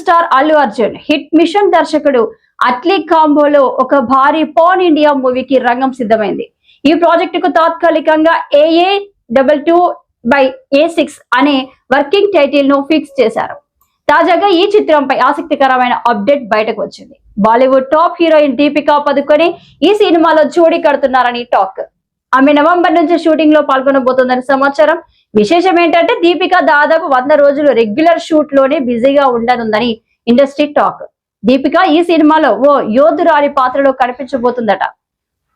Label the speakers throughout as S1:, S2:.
S1: Star Allu Arjun. Hit mission దర్శకుడు అట్లీ కాంబోలో ఒక భారీ పాన్ ఇండియా మూవీకి రంగం సిద్ధమైంది. ఈ ప్రాజెక్టుకు తాత్కాలికంగా AA double two by A six అనే వర్కింగ్ టైటిల్ను ఫిక్స్ చేశారు. తాజాగా ఈ చిత్రంపై ఆసక్తికరమైన అప్డేట్ బయటకు వచ్చింది. Bollywood top heroine Deepika Padukone ఈ సినిమాలో జోడీ కడుతున్నారని టాక్. ఆమె నవంబర్ నుంచి షూటింగ్లో పాల్గొనబోతోందని సమాచారం విశేషం ఏంటంటే దీపిక దాదాపు వంద రోజులు రెగ్యులర్ షూట్లోనే బిజీగా ఉండనుందని ఇండస్ట్రీ టాక్. దీపిక ఈ సినిమాలో ఓ యోధురాలి పాత్రలో కనిపించబోతుందట.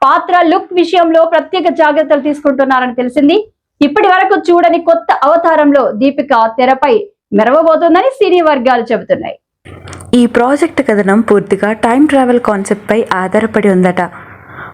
S1: పాత్ర లుక్ విషయంలో ప్రత్యేక జాగ్రత్తలు తీసుకుంటున్నారని తెలిసింది. ఇప్పటి వరకు చూడని కొత్త అవతారంలో దీపిక తెరపై మెరవబోతుందని సినీ వర్గాలు చెబుతున్నాయి.
S2: ఈ ప్రాజెక్ట్ కథనం పూర్తిగా టైం ట్రావెల్ కాన్సెప్ట్ పై ఆధారపడి ఉందట.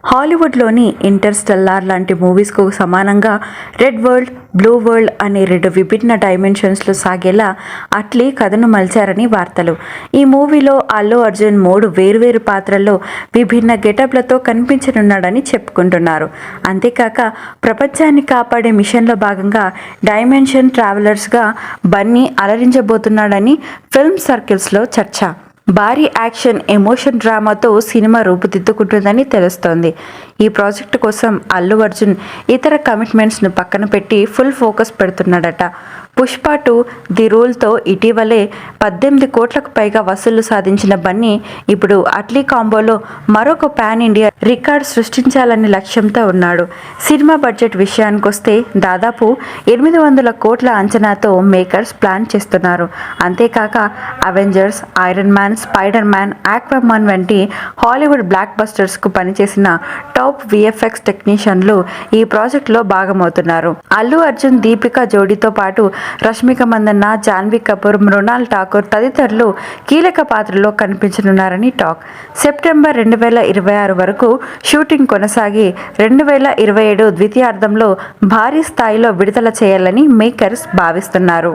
S2: హాలీవుడ్లోని ఇంటర్స్టెల్లార్ లాంటి మూవీస్కు సమానంగా రెడ్ వరల్డ్ బ్లూ వరల్డ్ అనే రెండు విభిన్న డైమెన్షన్స్లో సాగేలా అట్లీ కథను మలిచారని వార్తలు. ఈ మూవీలో అల్లు అర్జున్ మూడు వేర్వేరు పాత్రల్లో విభిన్న గెటప్లతో కనిపించనున్నాడని చెప్పుకుంటున్నారు. అంతేకాక ప్రపంచాన్ని కాపాడే మిషన్లో భాగంగా డైమెన్షన్ ట్రావెలర్స్గా బన్నీ అలరించబోతున్నాడని ఫిల్మ్ సర్కిల్స్లో చర్చ. భారీ యాక్షన్ ఎమోషన్ డ్రామాతో సినిమా రూపుదిద్దుకుంటుందని తెలుస్తోంది. ఈ ప్రాజెక్టు కోసం అల్లు అర్జున్ ఇతర కమిట్మెంట్స్ను పక్కన పెట్టి ఫుల్ ఫోకస్ పెడుతున్నాడట. పుష్ప టూ ది రూల్తో ఇటీవలే పద్దెనిమిది కోట్లకు పైగా వసూళ్ళు సాధించిన బన్నీ ఇప్పుడు అట్లీ కాంబోలో మరొక పాన్ ఇండియా రికార్డ్ సృష్టించాలనే లక్ష్యంతో ఉన్నాడు. సినిమా బడ్జెట్ విషయానికొస్తే దాదాపు ఎనిమిది వందల కోట్ల అంచనాతో మేకర్స్ ప్లాన్ చేస్తున్నారు. అంతేకాక Avengers Iron Man Spider Man Aquaman వంటి హాలీవుడ్ బ్లాక్ బస్టర్స్కు పనిచేసిన టాప్ విఎఫ్ఎక్స్ టెక్నీషియన్లు ఈ ప్రాజెక్టులో భాగమవుతున్నారు. అల్లు అర్జున్ దీపిక జోడీతో పాటు రష్మిక మందన్న జాన్వి కపూర్ మృణాల్ ఠాకూర్ తదితరులు కీలక పాత్రలో కనిపించనున్నారని టాక్. సెప్టెంబర్ రెండు వేల ఇరవై ఆరు వరకు షూటింగ్ కొనసాగి రెండు వేల ఇరవై ఏడు ద్వితీయార్థంలో భారీ స్థాయిలో విడుదల చేయాలని మేకర్స్ భావిస్తున్నారు.